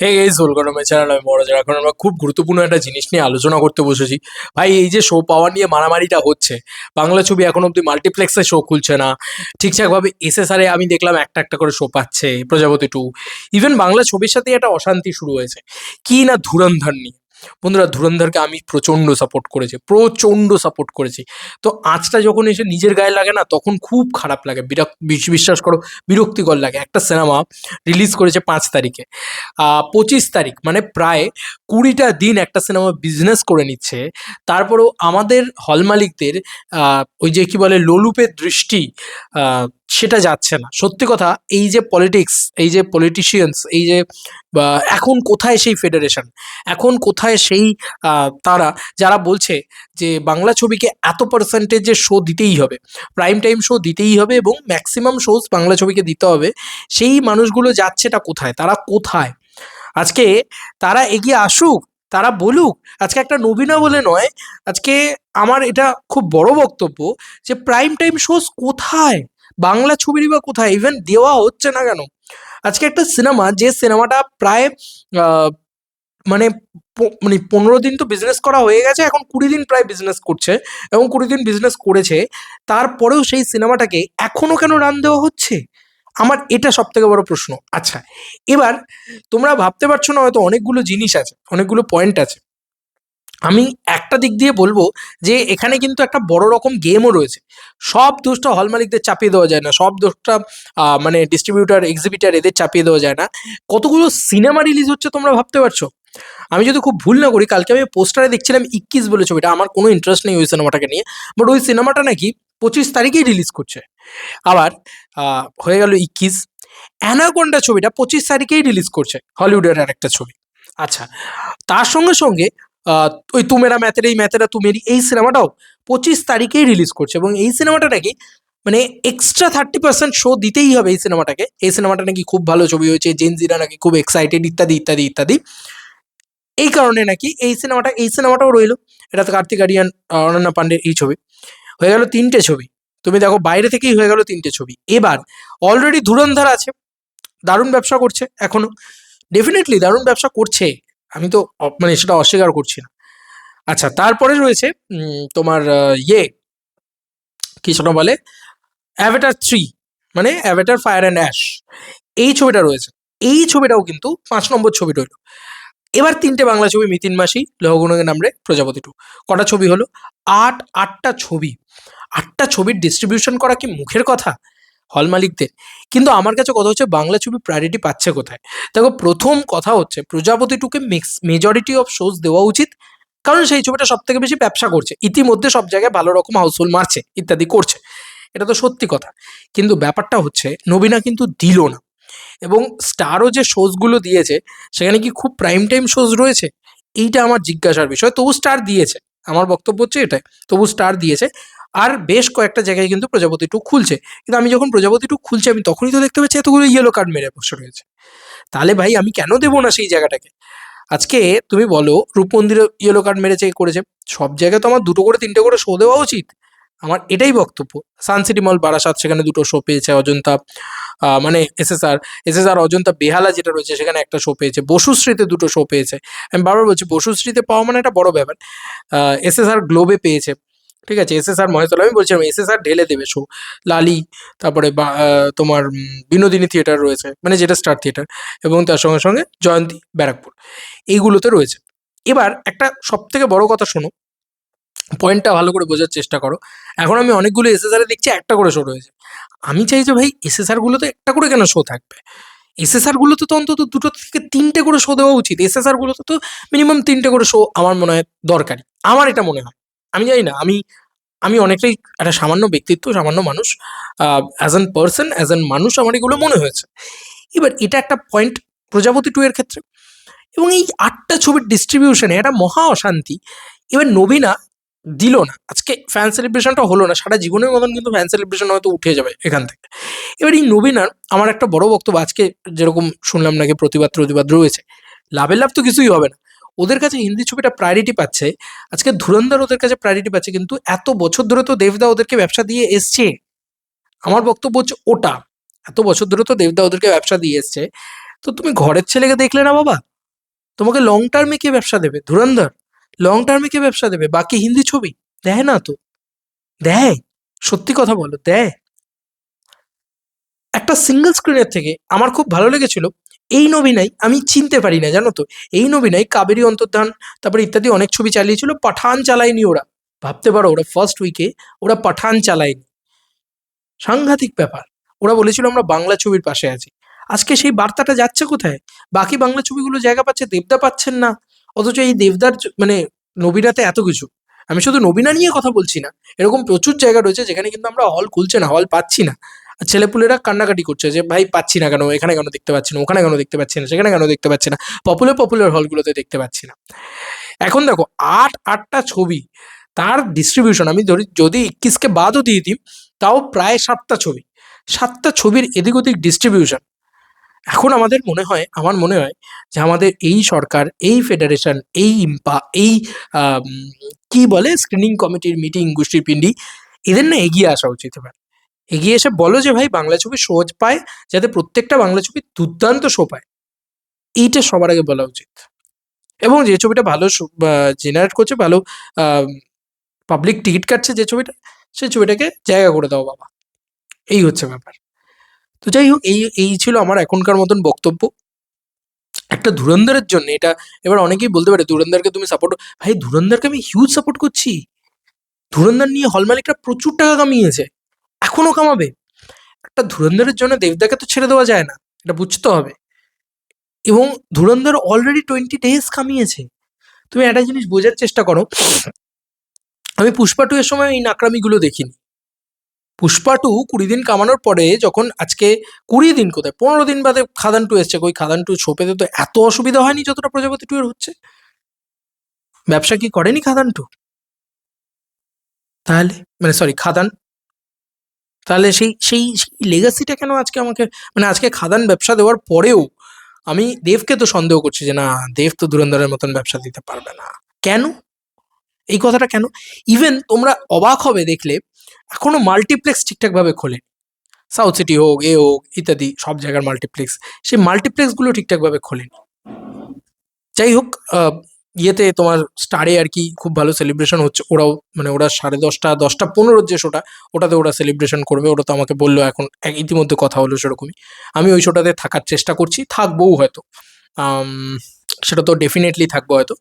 হে এই সোলগরমে চ্যানেল আমি বড় এখন আমরা খুব গুরুত্বপূর্ণ একটা জিনিস নিয়ে আলোচনা করতে বসেছি। ভাই, এই যে শো পাওয়া নিয়ে মারামারিটা হচ্ছে, বাংলা ছবি এখন অব্দি মাল্টিপ্লেক্সে শো খুলছে না। ঠিকঠাকভাবে এসএসআরে আমি দেখলাম একটা একটা করে শো পাচ্ছে, প্রজাপতি টু ইভেন বাংলা ছবির সাথে একটা অশান্তি শুরু হয়েছে। কি না ধুরন্ধর নিয়ে। বন্ধুরা ধুরন্ধরকে আমি প্রচণ্ড সাপোর্ট করেছি, প্রচণ্ড সাপোর্ট করেছি। তো আঁচটা যখন এসে নিজের গায়ে লাগে না, তখন খুব খারাপ লাগে। বিরাক, বিশ- বিশ্বাস করো, বিরক্তিকর লাগে। একটা সিনেমা রিলিজ করেছে পাঁচ তারিখে। পঁচিশ তারিখ মানে প্রায় কুড়িটা দিন একটা সিনেমা বিজনেস করে নিচ্ছে। তারপরেও আমাদের হল মালিকদের ওই যে কি বলে, লোলুপের দৃষ্টি সেটা যাচ্ছে না। সত্যি কথা, এই যে পলিটিক্স এই যে পলিটিশিয়ানস এই যে এখন কোথায় সেই ফেডারেশন এখন কোথায় সেই তারা? যারা বলছে যে বাংলা ছবিকে এত পার্সেন্টেজের শো দিতেই হবে। প্রাইম টাইম শো দিতেই হবে এবং ম্যাক্সিমাম শোজ বাংলা ছবিকে দিতে হবে। সেই মানুষগুলো যাচ্ছেটা কোথায়? তারা কোথায়? আজকে তারা এগিয়ে আসুক, তারা বলুক, আজকে একটা নবীনা বলে নয়, আজকে আমার এটা খুব বড় বক্তব্য যে প্রাইম টাইম শোজ কোথায়? বাংলা ছবিরই বা কোথায়? ইভেন দেওয়া হচ্ছে না কেন? আজকে একটা সিনেমা যে সিনেমাটা প্রায় মানে মানে পনেরো দিন তো বিজনেস করা হয়ে গেছে, এখন কুড়ি দিন প্রায় বিজনেস করছে এবং কুড়ি দিন বিজনেস করেছে। তারপরেও সেই সিনেমাটাকে এখনও কেন রান দেওয়া হচ্ছে? আমার এটা সব থেকে বড় প্রশ্ন। আচ্ছা এবার তোমরা ভাবতে পারছ না হয়তো অনেকগুলো জিনিস আছে, অনেকগুলো পয়েন্ট আছে। আমি একটা দিক দিয়ে বলব যে এখানে কিন্তু একটা বড় রকম গেমও রয়েছে। সব দোষটা হল মালিকদের চাপিয়ে দেওয়া যায় না, সব দোষটা মানে ডিস্ট্রিবিউটার এক্সিবিটার এদের চাপিয়ে দেওয়া যায় না। কতগুলো সিনেমা রিলিজ হচ্ছে তোমরা ভাবতে পারছ? আমি যদি খুব ভুল না করি, কালকে আমি পোস্টারে দেখছিলাম ইক্কিস বলে ছবিটা, আমার কোনো ইন্টারেস্ট নেই ওই সিনেমাটাকে নিয়ে। বাট ওই সিনেমাটা নাকি পঁচিশ তারিখেই রিলিজ করছে। আবার হয়ে গেল ইক্কিস। অ্যানাকোন্ডা ছবিটা পঁচিশ তারিখেই রিলিজ করছে হলিউডের আর একটা ছবি। আচ্ছা তার সঙ্গে সঙ্গে ওই তুমেরা ম্যাথের, এই ম্যাথেরা তুমেরি এই সিনেমাটাও পঁচিশ তারিখেই রিলিজ করছে এবং এই সিনেমাটা নাকি মানে এক্সট্রা থার্টি পার্সেন্ট শো দিতেই হবে এই সিনেমাটাকে। এই সিনেমাটা নাকি খুব ভালো ছবি হয়েছে জেনজিরা নাকি খুব এক্সাইটেড ইত্যাদি ইত্যাদি ইত্যাদি। এই কারণে নাকি এই সিনেমাটা, এই সিনেমাটাও রইল। এটা তো কার্তিক আরিয়ান অনন্যা পান্ডের এই ছবি। হয়ে গেল তিনটে ছবি। তুমি দেখো, বাইরে থেকেই হয়ে গেল তিনটে ছবি। এবার অলরেডি ধুরন্ধর আছে, দারুণ ব্যবসা করছে এখনও। ডেফিনেটলি দারুণ ব্যবসা করছে। আমি তো মানে সেটা অস্বীকার করছি না। আচ্ছা তারপরে রয়েছে তোমার ইয়ে। কি সেটা বলে? অ্যাভেটার থ্রি মানে অ্যাভেটার ফায়ার অ্যান্ড অ্যাশ এই ছবিটা রয়েছে। এই ছবিটাও কিন্তু পাঁচ নম্বর ছবি রইল। এবার তিনটে বাংলা ছবি, মিতিন মাসি লহগুণকে নামরে প্রজাপতি টু কটা ছবি হলো? আট, আটটা ছবি। আটটা ছবির ডিস্ট্রিবিউশন করা কি মুখের কথা? হল মালিকদের। কিন্তু আমার কাছে কথা হচ্ছে বাংলা ছবি প্রায়োরিটি পাচ্ছে কোথায়? দেখো, প্রথম কথা হচ্ছে প্রজাপতি টুকে মেজরিটি অফ শোজ দেওয়া উচিত, কারণ সেই ছবিটা সব থেকে বেশি ব্যবসা করছে। ইতিমধ্যে সব জায়গায় ভালো রকম হাউসফুল মারছে, ইত্যাদি করছে। এটা তো সত্যি কথা। কিন্তু ব্যাপারটা হচ্ছে নবীনা কিন্তু দিল না। এবং স্টারও যে শোজগুলো দিয়েছে, সেখানে কি খুব প্রাইম টাইম শোজ রয়েছে? এইটা আমার জিজ্ঞাসার বিষয়। তবু স্টার দিয়েছে। আমার বক্তব্য হচ্ছে এটাই। তবু স্টার দিয়েছে। আর বেশ কয়েকটা জায়গায় কিন্তু প্রজাপতি টু খুলছে। কিন্তু আমি যখন প্রজাপতি টু খুলছে, আমি তখনই তো দেখতে পাচ্ছি এতগুলো ইয়েলো কার্ড মেরে বসে রয়েছে। তাহলে ভাই, আমি কেন দেবো না সেই জায়গাটাকে? আজকে তুমি বলো রূপমন্দিরে ইয়েলো কার্ড মেরেছে করেছে? সব জায়গায় তো আমার দুটো করে, তিনটে করে শো দেওয়া উচিত। আমার এটাই বক্তব্য। সানসিটি মল বারাসাত সেখানে দুটো শো পেয়েছে অজন্তা মানে এসএসআর এসএসআর অজন্তা বেহালা যেটা রয়েছে, সেখানে একটা শো পেয়েছে। বসুশ্রীতে দুটো শো পেয়েছে। আমি বারবার বলছি বসুশ্রীতে পাওয়া মানে একটা বড় ব্যাপার। এসএসআর গ্লোবে পেয়েছে। ঠিক আছে এসএসআর মহেশতলা আমি বলছিলাম এসএসআর ঢেলে দেবে, শো, লালি, তারপরে তোমার বিনোদিনী থিয়েটার রয়েছে মানে যেটা স্টার থিয়েটার এবং তার সঙ্গে সঙ্গে জয়ন্তী ব্যারাকপুর, এইগুলোতে রয়েছে। এবার একটা সব থেকে বড় কথা শোনো পয়েন্টটা ভালো করে বোঝার চেষ্টা করো, এখন আমি অনেকগুলো এসএসআর দেখছি, একটা করে শো রয়েছে। আমি চাই যে ভাই এসএসআর গুলোতে একটা করে কেন শো থাকবে? এসএসআর গুলোতে তো অন্তত দুটো থেকে তিনটে করে শো দেওয়া উচিত এসএসআর গুলোতে তো মিনিমাম তিনটে করে শো আমার মনে হয় দরকারি আমার এটা মনে হয়। আমি জানি না, আমি আমি অনেকটাই একটা সামান্য ব্যক্তিত্ব, সামান্য মানুষ as an person as an মানুষ আমার এগুলো মনে হয়েছে। এবার এটা একটা পয়েন্ট প্রজাপতি টু এর ক্ষেত্রে। এবং এই আটটা ছবির ডিস্ট্রিবিউশনে একটা মহা অশান্তি। এবার নবীনা দিল না। আজকে ফ্যান সেলিব্রেশনটা হলো না, সারা জীবনের মতন কিন্তু ফ্যান সেলিব্রেশন হয়তো উঠে যাবে এখান থেকে। এবার এই নবীনার আমার একটা বড় বক্তব্য আজকে যেরকম শুনলাম নাকি প্রতিবাদ প্রতিবাদ রয়েছে। লাভের লাভ তো কিছুই হবে না। ওদের কাছে হিন্দি ছবিটা প্রায়োরিটি পাচ্ছে। আজকে ধুরন্ধর ওদের কাছে প্রায়োরিটি পাচ্ছে, কিন্তু এত বছর ধরে তো দেবদা ওদেরকে ব্যবসা দিয়ে এসছে। আমার বক্তব্য হচ্ছে ওটা। এত বছর ধরে তো দেবদা ওদেরকে ব্যবসা দিয়ে এসছে। তো তুমি ঘরের ছেলেকে দেখলে না বাবা? তোমাকে লং টার্মে কে ব্যবসা দেবে? ধুরন্ধর? লং টার্মে কে ব্যবসা দেবে? বাকি হিন্দি ছবি? দেয় না তো। দেয়। সত্যি কথা বলো, দেয়। একটা সিঙ্গেল স্ক্রিনের থেকে আমার খুব ভালো লেগেছিল। এই নবীনাই, আমি চিনতে পারি না, জানো তো? এই নবীনাই কাবেরী অন্তর্ধান, তারপরে ইত্যাদি অনেক ছবি চালিয়েছিল, পাঠান চালায়নি ওরা। ভাবতে পারো, ওরা ফার্স্ট উইকে ওরা পাঠান চালায়নি। সাংঘাতিক ব্যাপার। ওরা বলেছিল, আমরা বাংলা ছবির পাশে আছি। আজকে সেই বার্তাটা যাচ্ছে কোথায়? বাকি বাংলা ছবিগুলো জায়গা পাচ্ছে, দেবদা পাচ্ছেন না। অথচ এই দেবদার মানে নবীনাতে এত কিছু। আমি শুধু নবীনা নিয়ে কথা বলছি না। এরকম প্রচুর জায়গা রয়েছে, যেখানে কিন্তু আমরা হল খুলছে না হল পাচ্ছি না। ছেলেপুলেরা কান্নাকাটি করছে যে, ভাই, পাচ্ছি না কেন, এখানে কেন দেখতে পাচ্ছি না, ওখানে কেন দেখতে পাচ্ছি না, সেখানে কেন দেখতে পাচ্ছি না? পপুলার পপুলার হলগুলোতে দেখতে পাচ্ছি না। এখন দেখো, আট, আটটা ছবি, তার ডিস্ট্রিবিউশন আমি ধরি, যদি এক্কিসকে বাদও দিয়ে দিই, তাও প্রায় সাতটা ছবি। সাতটা ছবির এদিক ওদিক ডিস্ট্রিবিউশন এখন আমাদের মনে হয়, আমার মনে হয় যে, আমাদের এই সরকার, এই ফেডারেশন এই ইম্পা, এই কি বলে স্ক্রিনিং কমিটির মিটিং গোষ্ঠীর পিন্ডি এদের না এগিয়ে আসা উচিত এবার। এগিয়ে এসে বলো যে, ভাই, বাংলা ছবি সোজ পায় যাতে প্রত্যেকটা বাংলা ছবি দুর্দান্ত শো পায়। এইটা সবার আগে বলা উচিত। এবং যে ছবিটা ভালো জেনারেট করছে, ভালো পাবলিক টিকিট কাটছে যে ছবিটা, সেই ছবিটাকে জায়গা করে দাও বাবা। এই হচ্ছে ব্যাপার। তো যাই হোক, এই এই ছিল আমার এখনকার মতন বক্তব্য। একটা ধুরন্ধরের জন্য এটা, এবার অনেকেই বলতে পারে, ধুরন্ধরকে তুমি সাপোর্ট ভাই, ধুরন্ধরকে আমি হিউজ সাপোর্ট করছি। ধুরন্ধর নিয়ে হল মালিকরা প্রচুর টাকা কামিয়েছে। এখনও কামাবে? একটা ধুরন্ধরের জন্য দেবদাকে তো ছেড়ে দেওয়া যায় না, এটা বুঝতে হবে। এবং ধুরন্ধর অলরেডি টোয়েন্টি ডেজ কামিয়েছে। তুমি একটা জিনিস বোঝার চেষ্টা করো। আমি পুষ্পা টু এর সময় এই নাকরামিগুলো দেখিনি। পুষ্পা টু কুড়ি দিন কামানোর পরে যখন আজকে কুড়ি দিন কোথায়? পনেরো দিন বাদে খাদান টু এসছে। ওই খাদান টু শো পেতে তো এত অসুবিধা হয়নি যতটা প্রজাপতি টু এর হচ্ছে। ব্যবসা কি করেনি খাদান টু? তাহলে মানে সরি খাদান তাহলে সেই সেই লেগাসিটা কেন আজকে আমাকে মানে আজকে খাদান ব্যবসা দেওয়ার পরেও আমি দেবকে তো সন্দেহ করছি যে না, দেব তো ধুরন্ধরের মতন ব্যবসা দিতে পারবে না। কেন? এই কথাটা কেন? ইভেন তোমরা অবাক হবে দেখলে, এখনও মাল্টিপ্লেক্স ঠিকঠাকভাবে খোলে। সাউথ সিটি হোক, এ হোক, ইত্যাদি, সব জায়গার মাল্টিপ্লেক্স সেই মাল্টিপ্লেক্সগুলো ঠিকঠাকভাবে খোলেনি। যাই হোক ইয়েতে তোমার স্টারে আর কি খুব ভালো সেলিব্রেশন হচ্ছে। ওরাও মানে ওরা সাড়ে দশটা দশটা পনেরোর যে শোটা ওটাতে ওরা সেলিব্রেশন করবে। ওরা তো আমাকে বলল এখন ইতিমধ্যে কথা হলো সেরকমই। আমি ওই শোটাতে থাকার চেষ্টা করছি, থাকবও হয়তো। সেটা তো ডেফিনেটলি থাকব হয়তো।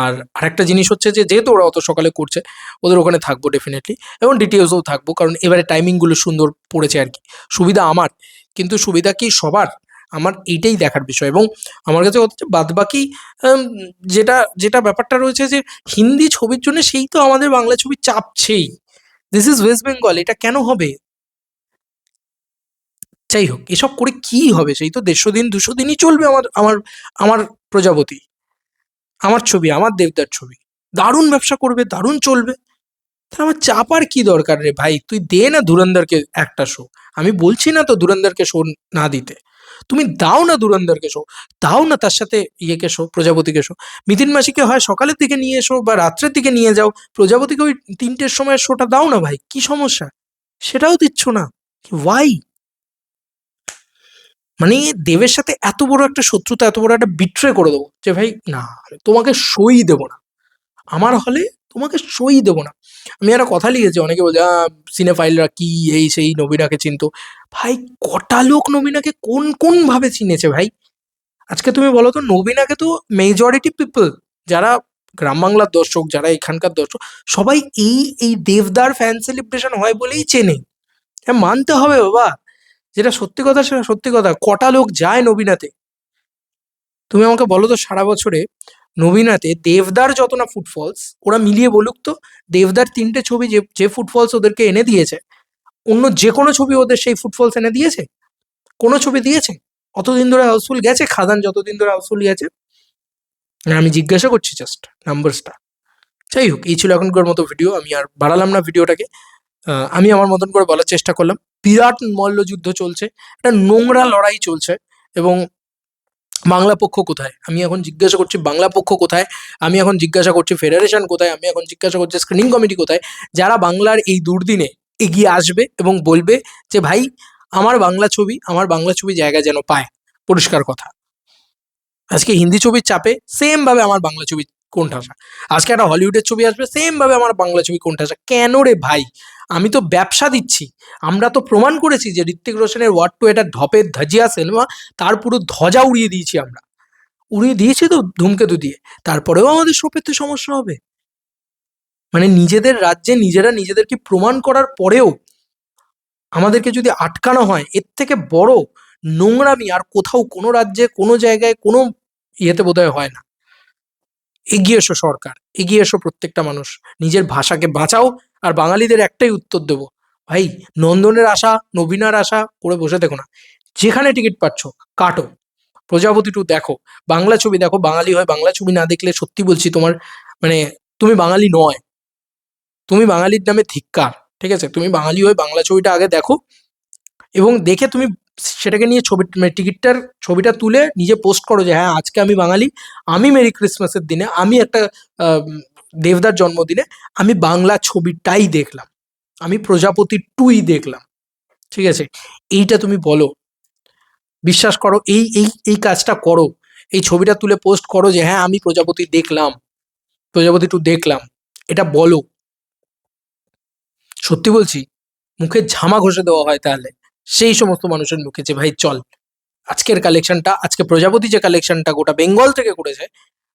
আর আরেকটা জিনিস হচ্ছে যে, যেহেতু ওরা অত সকালে করছে, ওদের ওখানে থাকব ডেফিনেটলি এবং ডিটেলসও থাকব, কারণ এবারে টাইমিংগুলো সুন্দর পড়েছে আর কি। সুবিধা আমার, কিন্তু সুবিধা কি সবার? আমার এইটাই দেখার বিষয় এবং আমার কাছে হচ্ছে বাদ বাকি যেটা যেটা ব্যাপারটা রয়েছে যে হিন্দি ছবির জন্য সেই তো আমাদের বাংলা ছবি চাপছেই। দিস ইজ ওয়েস্ট বেঙ্গল এটা কেন হবে? যাই হোক, এসব করে কি হবে? সেই তো দেড়শো দিন, দুশো দিনই চলবে আমার আমার আমার প্রজাপতি। আমার ছবি, আমার দেবদার ছবি। দারুণ ব্যবসা করবে, দারুণ চলবে। তাহলে আমার চাপার কি দরকার রে ভাই? তুই দে না ধুরন্ধরকে একটা শো আমি বলছি না তো ধুরন্ধরকে শো না দিতে। তুমি দাও না ধুরন্ধরকে শো, দাও না তার সাথে ইয়েকে শো, প্রজাপতিকে শো। মিতিন মাসিকে হয় সকালের দিকে নিয়ে এসো বা রাত্রের দিকে নিয়ে যাও। প্রজাপতিকে ওই তিনটের সময় শোটা দাও না ভাই, কি সমস্যা? সেটাও দিচ্ছ না? ওয়াই মানে দেবের সাথে এত বড় একটা শত্রুতা, এত বড় একটা বিট্রে করে দেবো যে ভাই, না, তোমাকে সই দেবো না। আমার হলে তোমাকে সই দেবো না। আমি একটা কথা লিখেছি, অনেকে বলছে সিনেফাইলরা কি এই সেই নবীনাকে চিনতো? ভাই, কটা লোক নবীনাকে কোন কোন ভাবে চিনেছে ভাই? আজকে তুমি বলো তো, নবীনাকে তো মেজরিটি পিপল যারা গ্রাম বাংলার দর্শক, যারা এখানকার দর্শক, সবাই এই এই দেবদার ফ্যান সেলিব্রেশন হয় বলেই চেনে। হ্যাঁ মানতে হবে বাবা। যেটা সত্যি কথা, সেটা সত্যি কথা। কটা লোক যায় নবীনাতে? তুমি আমাকে বলো তো, সারা বছরে নবীনাতে দেবদার যত না ফুটফলস ওরা মিলিয়ে বলুক তো, দেবদার তিনটে ছবি যে যে ফুটফলস ওদেরকে এনে দিয়েছে, অন্য যে কোনো ছবি ওদের সেই ফুটফলস এনে দিয়েছে? কোনো ছবি দিয়েছে? অতদিন ধরে হাউসফুল গেছে? খাদান যতদিন ধরে হাউসফুল গেছে? আমি জিজ্ঞাসা করছি জাস্ট নাম্বারসটা যাই হোক, এই ছিল এখনকার মতো ভিডিও আমি আর বাড়ালাম না ভিডিওটাকে আমি আমার মতন করে বলার চেষ্টা করলাম। বিরাট মল্লযুদ্ধ চলছে, একটা নোংরা লড়াই চলছে, এবং বাংলা পক্ষ কোথায়? আমি এখন জিজ্ঞাসা করছি বাংলা পক্ষ কোথায়? আমি এখন জিজ্ঞাসা করছি ফেডারেশন কোথায়? আমি এখন জিজ্ঞাসা করছি স্ক্রিনিং কমিটি কোথায়? যারা বাংলার এই দুর্দিনে এগিয়ে আসবে এবং বলবে যে, ভাই, আমার বাংলা ছবি, আমার বাংলা ছবি জায়গা যেন পায়। পরিষ্কার কথা। আজকে হিন্দি ছবির চাপে সেমভাবে আমার বাংলা ছবি কোণঠাসা। আজকে একটা হলিউডের ছবি আসবে সেম ভাবে আমার বাংলা ছবি কোণঠাসা। কেন রে ভাই? আমি তো ব্যবসা দিচ্ছি। আমরা তো প্রমাণ করেছি যে ঋত্বিক রোশনের ওয়ার্ড টু এটা ঢপের ধাজিয়া সিনেমা তার পুরো ধ্বজা উড়িয়ে দিয়েছি আমরা। উড়িয়ে দিয়েছি তো ধূমকেতু দিয়ে। তারপরেও আমাদের শো পেতে সমস্যা হবে। মানে নিজেদের রাজ্যে নিজেরা নিজেদেরকে প্রমাণ করার পরেও আমাদেরকে যদি আটকানো হয়, এর থেকে বড় নোংরামি আর কোথাও কোনো রাজ্যে, কোনো জায়গায় কোনো ইয়েতে বোধহয় হয় না। এগিয়ে এসো সরকার, এগিয়ে এসো প্রত্যেকটা মানুষ। নিজের ভাষাকে বাঁচাও আর বাঙালিদের একটাই উত্তর দেবো। ভাই, নন্দনের আশা, নবীনার আশা করে বসে দেখো না। যেখানে টিকিট পাচ্ছ, কাটো। প্রজাপতি টু দেখো। বাংলা ছবি দেখো, বাঙালি হয়। বাংলা ছবি না দেখলে সত্যি বলছি তোমার মানে তুমি বাঙালি নয়। তুমি বাঙালির নামে ধিক্কার, ঠিক আছে? তুমি বাঙালি হয়ে বাংলা ছবিটা আগে দেখো এবং দেখে তুমি সেটাকে নিয়ে ছবি মানে টিকিটটার ছবিটা তুলে নিজে পোস্ট করো যে হ্যাঁ আজকে আমি বাঙালি, আমি মেরি ক্রিসমাসের দিনে, আমি একটা দেবদার জন্মদিনে, আমি বাংলা ছবিটাই দেখলাম। আমি প্রজাপতি টুই দেখলাম। ঠিক আছে? এইটা তুমি বলো। বিশ্বাস করো, এই এই এই কাজটা করো। এই ছবিটা তুলে পোস্ট করো যে হ্যাঁ আমি প্রজাপতি দেখলাম। প্রজাপতি টু দেখলাম। এটা বলো। সত্যি বলছি? মুখে ঝামা ঘষে দেওয়া হয় তাহলে। সেই সমস্ত মানুষের মুখে যে, ভাই, চল, আজকের কালেকশনটা আজকে প্রজাপতি যে কালেকশনটা গোটা বেঙ্গল থেকে করেছে,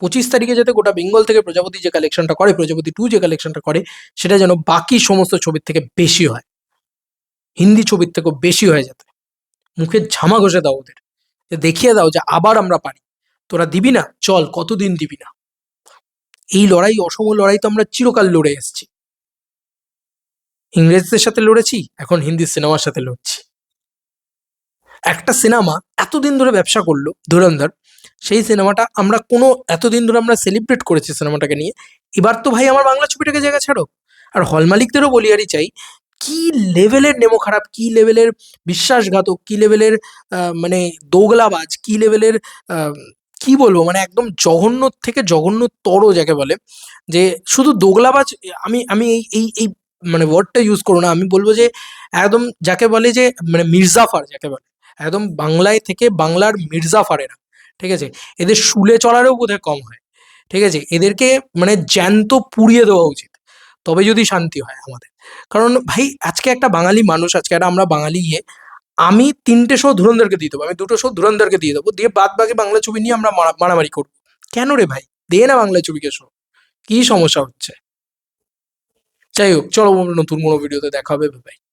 পঁচিশ তারিখে যাতে গোটা বেঙ্গল থেকে প্রজাপতি যে কালেকশনটা করে, প্রজাপতি টু যে কালেকশনটা করে, সেটা যেন বাকি সমস্ত ছবির থেকে বেশি হয়। হিন্দি ছবির থেকেও বেশি হয় যাতে। মুখে ঝামা ঘষে দাও ওদের। দেখিয়ে দাও যে, আবার আমরা পারি। তোরা দিবি না? চল, কতদিন দিবি না? এই লড়াই, অসম লড়াই তো আমরা চিরকাল লড়ে এসেছি। ইংরেজদের সাথে লড়েছি, এখন হিন্দি সিনেমার সাথে লড়ছি। একটা সিনেমা এতদিন ধরে ব্যবসা করল ধুরন্ধর সেই সিনেমাটা আমরা কোনো এতদিন ধরে আমরা সেলিব্রেট করেছি সিনেমাটাকে নিয়ে। এবার তো ভাই আমার বাংলা ছবিটাকে জায়গা ছাড়ো। আর হল মালিকদেরও বলিয়ারি চাই, কি লেভেলের নেমো খারাপ, কি লেভেলের বিশ্বাসঘাতক, কি লেভেলের মানে দোগলাবাজ, কি লেভেলের কি বলব মানে একদম জঘন্য থেকে জঘন্য জঘন্যতর যাকে বলে, যে শুধু দোগলাবাজ, আমি আমি এই এই এই মানে ওয়ার্ডটা ইউজ করো না, আমি বলব যে একদম যাকে বলে যে মানে মির্জাফার যাকে বলে। একদম বাংলায় থেকে বাংলার মির্জাফারেরা, ঠিক আছে? এদের শুলে চলারও বোধহয় কম হয়, ঠিক আছে? এদেরকে মানে জ্যান্ত পুড়িয়ে দেওয়া উচিত, তবে যদি শান্তি হয় আমাদের। কারণ ভাই, আজকে একটা বাঙালি মানুষ, আজকে একটা আমরা বাঙালি ইয়ে আমি তিনটে শো ধুরন্ধরকে দিয়ে দেবো, আমি দুটো শো ধুরন্ধরকে দিয়ে দেবো, দিয়ে বাদ বাকি বাংলা ছবি নিয়ে আমরা মারা- মারামারি করব। কেন রে ভাই? দে না বাংলা ছবিকে শো কি সমস্যা হচ্ছে? যাই হোক, চলো নতুন কোনো ভিডিওতে দেখা হবে ভাই